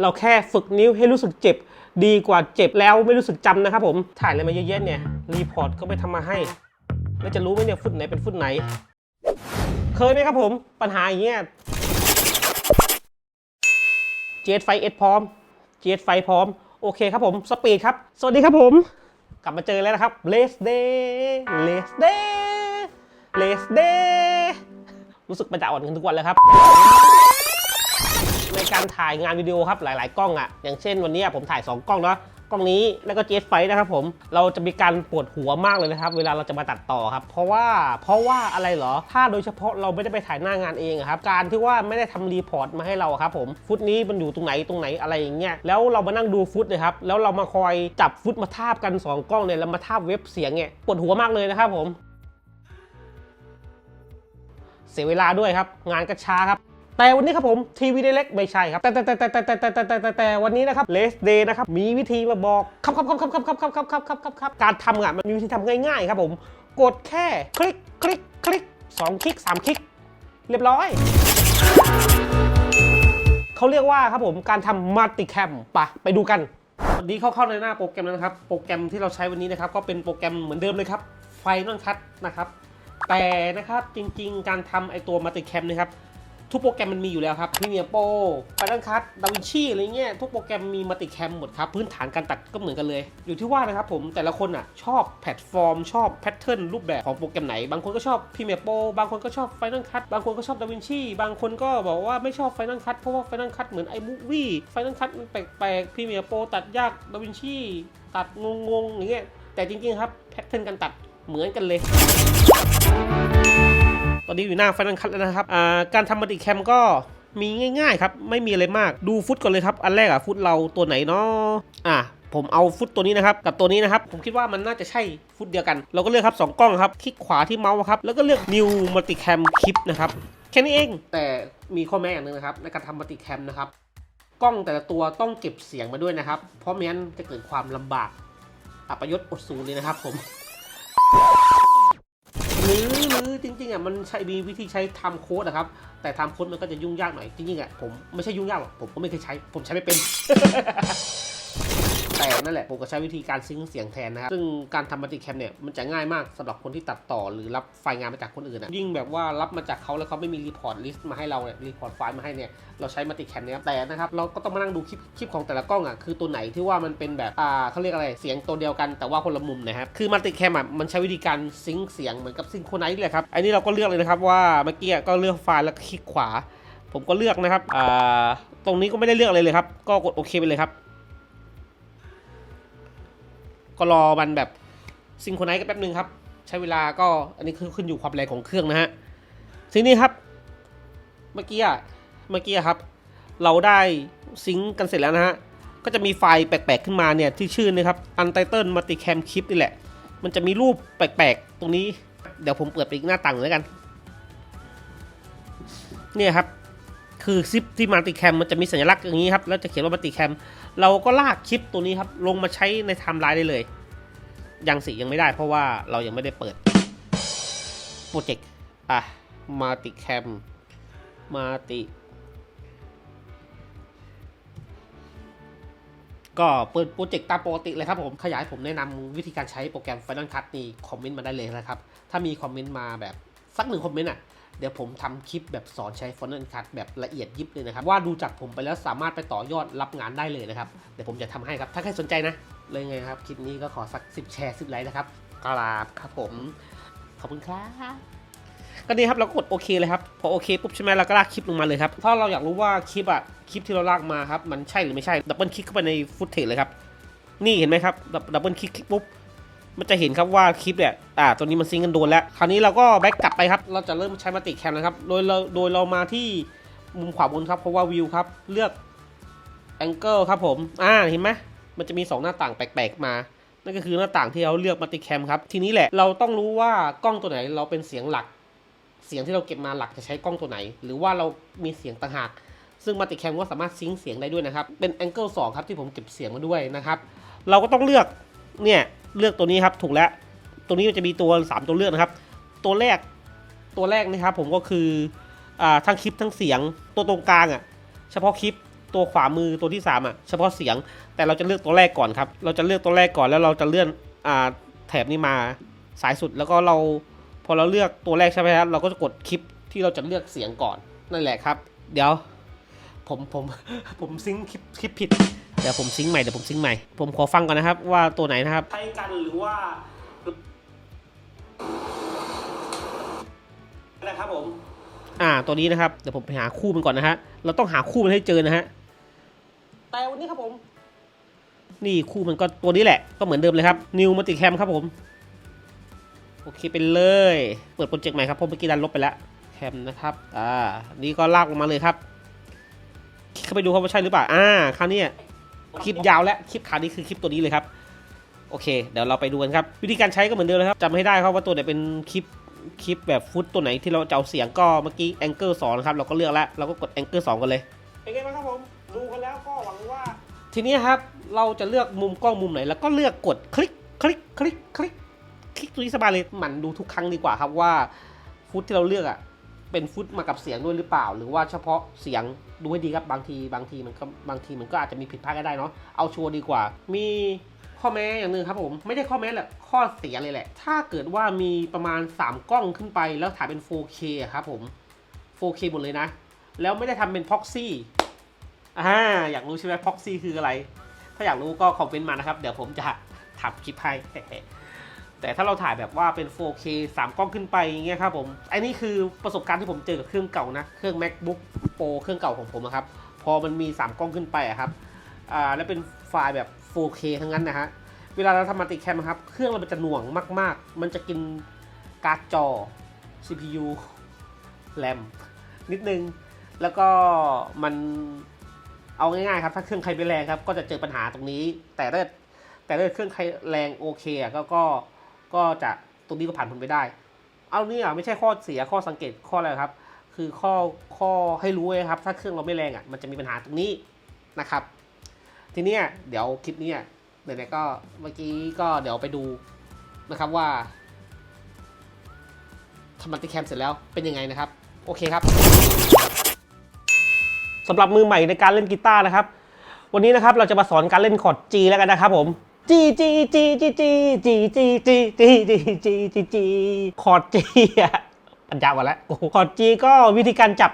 เราแค่ฝึกนิ้วให้รู้สึกเจ็บ ดีกว่าเจ็บแล้วไม่รู้สึกจำนะครับผมถ่ายอะไรมาเยอะแยะเนี่ยรีพอร์ตก็ไม่ทำมาให้ แล้วจะรู้ไหมเนี่ยฟุตไหนเป็นฟุตไหน เคยไหมครับผมปัญหาอย่างเงี้ยเจสไฟเอสพร้อมเจสไฟพร้อม โอเคครับผมสปีดครับ สวัสดีครับผม กลับมาเจอแล้วนะครับเลสเดย์เลสเดย์เลสเดย์รู้สึกประจะอ่อนกันทุกวันแล้วครับ ในการถ่ายงานวิดีโอครับหลาย ๆ กล้องอะ่ะอย่างเช่นวันนี้ผมถ่าย 2 กล้องเนาะกล้องนี้แล้วก็เจสไฟนะครับผมเราจะมีการปวดหัวมากเลยนะครับ เวลาเราจะมาตัดต่อครับ เพราะว่าเพราะว่าอะไรเหรอ ถ้าโดยเฉพาะเราไม่ได้ไปถ่ายหน้างานเองครับ การที่ว่าไม่ได้ทำรีพอร์ตมาให้เราครับผมฟุตนี้มันอยู่ตรงไหนตรงไหนอะไรอย่างเงี้ยแล้วเรามานั่งดูฟุตนะครับแล้วเรามาคอยจับฟุตมาทาบกันสองกล้องเนี่ยแล้วมาทาบเว็บเสียงเนี่ยปวดหัวมากเลยนะครับผม เสียเวลาด้วยครับ งานก็ช้าครับ แต่วันนี้ครับผมทีวีเล็กไม่ใช่ครับ แต่แต่แต่แต่แต่แต่แต่แต่แต่แต่วันนี้นะครับเลสเดย์นะครับมีวิธีมาบอกครับครับครับครับครับครับครับครับครับครับครับการทำอะมันมีวิธีทำง่ายๆครับผมกดแค่คลิกคลิกคลิกสองคลิกสามคลิก เรียบร้อยเขาเรียกว่าครับผมการทำมัลติแคมปะไปดูกันวันนี้เข้าเข้าในหน้าโปรแกรมแล้วนะครับ โปรแกรมที่เราใช้วันนี้นะครับก็เป็นโปรแกรมเหมือนเดิมเลยครับไฟนอลคัทนะครับแต่นะครับจริงๆ การทำไอตัวมัลติแคมนะครับ ทุกโปรแกรมมันมีอยู่แล้วครับพ r เมียโปรไฟนอลคัทดาวินชีอะไรเงี้ยทุกโปรแกรมมีมัลติแคมหมดครับ พื้นฐานการตัดก็เหมือนกันเลย อยู่ที่ว่านะครับผมแต่ละคนอะชอบแพลตฟอร์ม ชอบแพทเทิร์นรูปแบบของโปรแกรมไหน บางคนก็ชอบพ r เมียโปรบางคนก็ชอบไฟนอลคัทบางคนก็ชอบดาวินชีบางคนก็บอกว่าไม่ชอบไฟนอลคัทเพราะว่าไฟนอลคัทเหมือนไอมูวี่ไฟนอลคัทมันแปลกๆพ r เมียโปรตัดยากดาวินชีตัดงงๆอย่างเงี้ยแต่จริงๆครับแพทเทิร์นการตัดเหมือนกันเลย อนนี้อยู่หน้าไฟนอลคัทแล้วนะครับการทำมัลติแคมก็มีง่าย ๆ ครับ ไม่มีอะไรมากดูฟุตก่อนเลยครับ อันแรกอะฟุตเราตัวไหนเนาะอะผมเอาฟุตตัวนี้นะครับ กับตัวนี้นะครับ ผมคิดว่ามันน่าจะใช่ฟุตเดียวกัน เราก็เลือกครับ 2 กล้องครับ คลิกขวาที่เมาส์ครับ แล้วก็เลือก New Multicam Clip นะครับ แค่นี้เอง แต่มีข้อแม้อย่างหนึงนะครับ ในการทำ Multicam นะครับ กล้องแต่ละตัวต้องเก็บเสียงมาด้วยนะครับ เพราะไม่งั้นจะเกิดความลำบากอัปยศอดสูเลยนะครับผม หรือหรือจริงๆอะมันใช้มีวิธีใช้ทำโค้ดนะครับ แต่ทำโค้ดมันก็จะยุ่งยากหน่อยจริงๆอะผมไม่ใช่ยุ่งยากหรอกผมก็ไม่เคยใช้ ผมใช้ไม่เป็น แต่นั่นแหละผมก็ใช้วิธีการซิงค์เสียงแทนนะครับซึ่งการทำมัลติแคมเนี่ยมันจะง่ายมากสำหรับคนที่ตัดต่อหรือรับไฟล์งานมาจากคนอื่นอะยิ่งแบบว่ารับมาจากเขาแล้วเขาไม่มีรีพอร์ตลิสต์มาให้เราเนี่ยรีพอร์ตไฟล์มาให้เนี่ยเราใช้มัลติแคมเนี่ยแต่นะครับเราก็ต้องมานั่งดูคลิปคลิปของแต่ละกล้องอะคือตัวไหนที่ว่ามันเป็นแบบอ่าเขาเรียกอะไรเสียงตัวเดียวกันแต่ว่าคนละมุมนะครับคือมัลติแคมอะมันใช้วิธีการซิงค์เสียงเหมือนกับซิงโครไนซ์เลยครับอันนี้เราก็เลือกเลยนะครับว่าเมื่อกี้ก็เลือกไฟล์แล้วคลิกขวา ผมก็เลือกนะครับอ่าตรงนี้ก็ไม่ได้เลือกอะไรเลยครับ ก็กดโอเคไปเลยครับ ก็รอมันแบบซิงโครไนซ์กันแป๊บนึงครับ ใช้เวลาก็อันนี้คือขึ้นอยู่ความแรงของเครื่องนะฮะทีนี้ครับ เมื่อกี้อะเมื่อกี้อะครับ เราได้ซิงค์กันเสร็จแล้วนะฮะก็จะมีไฟล์แปลกๆขึ้นมาเนี่ยที่ชื่อนะครับ Untitled Multicam Clip นี่แหละ มันจะมีรูปแปลกๆ ตรงนี้ เดี๋ยวผมเปิดไปอีกหน้าต่างแล้วกัน เนี่ยครับ คือซิปที่มัลติแคมมันจะมีสัญลักษณ์อย่างนี้ครับ แล้วจะเขียนว่ามัลติแคมเราก็ลากคลิปตัวนี้ครับ ลงมาใช้ในไทม์ไลน์ได้เลย ยังสิยังไม่ได้ เพราะว่าเรายังไม่ได้เปิดโปรเจกต์อะมัลติแคมมัลติก็เปิดโปรเจกต์ตามปกติเลยครับผม ขยายผมแนะนำวิธีการใช้โปรแกรม Final Cut นี่คอมเมนต์มาได้เลยนะครับ ถ้ามีคอมเมนต์มาแบบสักหนึ่งคอมเมนต์อะ เดี๋ยวผมทำคลิปแบบสอนใช้ Final Cut แบบละเอียดยิบเลยนะครับ ว่าดูจากผมไปแล้วสามารถไปต่อยอดรับงานได้เลยนะครับ เดี๋ยวผมจะทำให้ครับ ถ้าใครสนใจนะ เลยไงครับ คลิปนี้ก็ขอสัก 10 แชร์ 10 ไลค์นะครับกราบครับผม ขอบคุณครับก็นี่ครับเราก็กดโอเคเลยครับพอโอเคปุ๊บใช่ไหมเราก็ลากคลิปลงมาเลยครับถ้าเราอยากรู้ว่าคลิปอะคลิปที่เราลากมาครับมันใช่หรือไม่ใช่ดับเบิลคลิกเข้าไปในฟุตเทจเลยครับนี่เห็นไหมครับดับเบิลคลิกปุ๊บ มันจะเห็นครับว่าคลิปเนี่ยอ่าตัวนี้มันซิงกันโดนแล้ว คราวนี้เราก็แบ็กกลับไปครับ เราจะเริ่มใช้มัลติแคมนะครับ โดยเราโดยเรามาที่มุมขวาบนครับ เพราะว่าวิวครับ เลือกแองเกิลครับผม อ่า เห็นไหมมันจะมี 2 หน้าต่างแปลกๆมา นั่นก็คือหน้าต่างที่เราเลือกมัลติแคมครับ ทีนี้แหละ เราต้องรู้ว่ากล้องตัวไหนเราเป็นเสียงหลัก เสียงที่เราเก็บมาหลักจะใช้กล้องตัวไหน หรือว่าเรามีเสียงต่างหาก ซึ่งมัลติแคมก็สามารถซิงค์เสียงได้ด้วยนะครับ เป็นแองเกิล2ครับที่ผมเก็บเสียงมาด้วยนะครับ เราก็ต้องเลือก เนี่ย เลือกตัวนี้ครับถูกแล้วตัวนี้จะมีตัว 3 ตัวเลือกนะครับ ตัวแรกตัวแรกนะครับผมก็คืออ่าทั้งคลิปทั้งเสียงตัวตรงกลางอะ่ะเฉพาะคลิปตัวขวามือตัวที่ 3 อะ เฉพาะเสียงแต่เราจะเลือกตัวแรกก่อนครับ เราจะเลือกตัวแรกก่อนแล้วเราจะเลื่อนอ่าแถบนี้มาสายสุดแล้วก็เราพอเราเลือกตัวแรกใช่ไหมครับเราก็จะกดคลิปที่เราจะเลือกเสียงก่อนนั่นแหละครับ เดี๋ยวผมผมผมซิงค์คลิปคลิปผิด เดี๋ยวผมซิงค์ใหม่เดี๋ยวผมซิงค์ใหม่ ผมขอฟังก่อนนะครับ ว่าตัวไหนนะครับ ใช้กันหรือว่านะครับผม อ่า ตัวนี้นะครับ เดี๋ยวผมไปหาคู่มันก่อนนะฮะ เราต้องหาคู่มันให้เจอนะฮะ แต่วันนี้ครับผม นี่คู่มันก็ตัวนี้แหละ ก็เหมือนเดิมเลยครับ New m u l t i c a m ครับผม โอเคไปเลย เปิดโปรเจกต์ใหม่ครับเพราะเมื่อกี้ดันลบไปแล้ว แคมนะครับ อ่า นี่ก็ลากลงมาเลยครับคลิกเข้าไปดูครับว่าใช่หรือเปล่า อ่า คราวนี้ คลิปยาวและคลิปขานี้คือคลิปตัวนี้เลยครับ โอเค เดี๋ยวเราไปดูกันครับ วิธีการใช้ก็เหมือนเดิมเลยครับจำให้ได้ครับว่าตัวไหนเป็นคลิปคลิปแบบฟุตตัวไหนที่เราจะเอาเสียงก็เมื่อกี้แองเกิลสองนะครับเราก็เลือกแล้วเราก็กดแองเกิลสองกันเลยเป็นไงบ้างครับผมดูกันแล้วก็หวังว่า ทีนี้ครับเราจะเลือกมุมกล้องมุมไหน แล้วก็เลือกกดคลิกคลิกคลิกคลิกคลิกตัวนี้สบายเลยหมันดูทุกครั้งดีกว่าครับว่าฟุตที่เราเลือกอะ เป็นฟุตมากับเสียงด้วยหรือเปล่า หรือว่าเฉพาะเสียงดูให้ดีครับบางทีบางทีมันก็บางทีมันก็อาจจะมีผิดพลาดก็ได้เนาะเอาชัวร์ดีกว่า มีข้อแม้อย่างหนึ่งครับผมไม่ได้ข้อแม้แหละข้อเสียเลยแหละ ถ้าเกิดว่ามีประมาณ 3 กล้องขึ้นไปแล้วถ่ายเป็น 4K ครับผม 4K หมดเลยนะ แล้วไม่ได้ทำเป็น proxy อ่าอยากรู้ใช่ไหม proxy คืออะไร ถ้าอยากรู้ก็คอมเมนต์มานะครับ เดี๋ยวผมจะทำคลิปให้ แต่ถ้าเราถ่ายแบบว่าเป็น 4K 3 กล้องขึ้นไปอย่างเงี้ยครับผมอันนี้คือประสบการณ์ที่ผมเจอกับเครื่องเก่านะ เครื่อง macbook pro เครื่องเก่าของผมครับ พอมันมี 3 กล้องขึ้นไปอะครับอ่าแล้วเป็นไฟล์แบบ 4K ทั้งนั้นนะฮะ เวลาเราทำมัลติแคมครับ เครื่องเรามันจะหน่วงมาก ๆ มันจะกินการ์ดจอ CPU แรมนิดนึง แล้วก็มันเอาง่ายๆครับ ถ้าเครื่องใครไม่แรงครับ ก็จะเจอปัญหาตรงนี้ แต่ถ้าแต่ถ้าเครื่องใครแรงโอเคอะก็ก็ ก็จะตรงนี้ก็ผ่านพ้นไปได้ เอาเนี่ยไม่ใช่ข้อเสียข้อสังเกตข้ออะไรครับ คือข้อข้อให้รู้ไว้ครับ ถ้าเครื่องเราไม่แรงอะมันจะมีปัญหาตรงนี้นะครับ ทีนี้เดี๋ยวคลิปเนี้ยไหนๆก็เมื่อกี้ก็เดี๋ยวไปดูนะครับว่าทำมัลติแคมเสร็จแล้วเป็นยังไงนะครับ โอเคครับสำหรับมือใหม่ในการเล่นกีตาร์นะครับ วันนี้นะครับเราจะมาสอนการเล่นคอร์ด G แล้วกันนะครับผม G G G G G G G G G G G G G G คอร์ด G อะปัญญาวันแล้วโอ้โหคอร์ด G ก็วิธีการจับ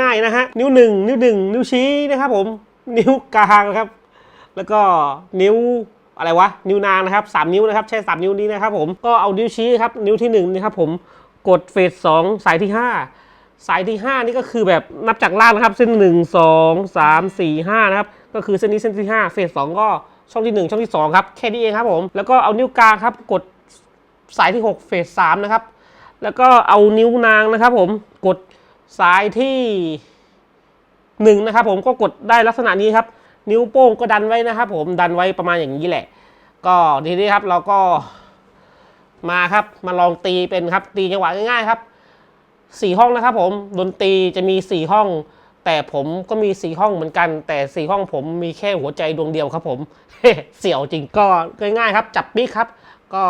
ง่ายๆนะฮะ นิ้วหนึ่งนิ้วหนึ่งนิ้วชี้นะครับผม นิ้วกลางนะครับ แล้วก็นิ้วอะไรวะ นิ้วนางนะครับสามนิ้วนะครับ ใช้สามนิ้วนี้นะครับผม ก็เอานิ้วชี้ครับ นิ้วที่หนึ่งนะครับผม กดเฟสสองสายที่ห้าสายที่ห้านี่ก็คือแบบนับจากล่างนะครับ เส้นหนึ่งสองสามสี่ห้านะครับ ก็คือเส้นนี้เส้นที่ห้าเฟสสองก็ ช่องที่หนึ่งช่องที่สองครับ แค่นี้เองครับผม แล้วก็เอานิ้วกลางครับ กดสายที่หกเฟสสามนะครับ แล้วก็เอานิ้วนางนะครับผมกดสายที่หนึ่งนะครับผมก็กดได้ลักษณะนี้ครับ นิ้วโป้งก็ดันไว้นะครับผมดันไว้ประมาณอย่างนี้แหละ ก็ทีนี้ครับเราก็มาครับมาลองตีเป็นครับตีจังหวะง่ายๆครับสี่ห้องนะครับผมดนตรีจะมีสี่ห้อง แต่ผมก็มีสี่ห้องเหมือนกัน แต่สี่ห้องผมมีแค่หัวใจดวงเดียวครับผมเสี่ยวจริงก็ง่ายๆครับ จับปิ๊กครับ ก็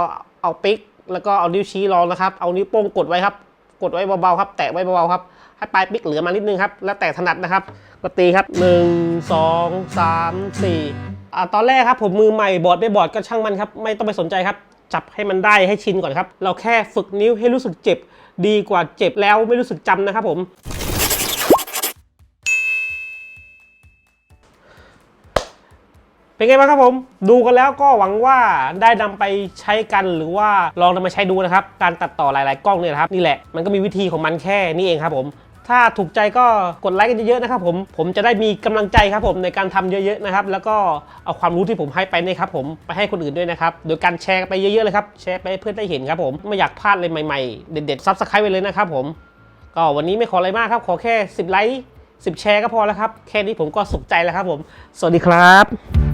เอาปิ๊กแล้วก็เอานิ้วชี้รองนะครับ เอานิ้วโป้งกดไว้ครับ กดไว้เบาๆครับ แตะไว้เบาๆครับ ให้ปลายปิ๊กเหลือมานิดนึงครับ แล้วแต่ถนัดนะครับ ก็ตีครับ 1 2 3 4อ่าตอนแรกครับผมมือใหม่บอดไม่บอดก็ช่างมันครับ ไม่ต้องไปสนใจครับ จับให้มันได้ให้ชินก่อนครับ เราแค่ฝึกนิ้วให้รู้สึกเจ็บ ดีกว่าเจ็บแล้วไม่รู้สึกจำนะครับผม เป็นไงบ้างครับผม ดูกันแล้วก็หวังว่าได้นำไปใช้กันหรือว่าลองนำมาใช้ดูนะครับ การตัดต่อหลาย ๆ กล้องเนี่ยครับนี่แหละมันก็มีวิธีของมันแค่นี้เองครับผม ถ้าถูกใจก็กดไลค์กันเยอะๆนะครับผมผมจะได้มีกำลังใจครับผมในการทำเยอะๆนะครับแล้วก็เอาความรู้ที่ผมให้ไปนี่ครับผมไปให้คนอื่นด้วยนะครับโดยการแชร์ไปเยอะๆเลยครับแชร์ไปเพื่อนได้เห็นครับผมไม่อยากพลาดเลยใหม่ๆเด็ดๆซับสไครต์ไปเลยนะครับผมก็วันนี้ไม่ขออะไรมากครับขอแค่ 10 ไลค์10 แชร์ก็พอแล้วครับ แค่นี้ผมก็สุขใจแล้วครับผม สวัสดีครับ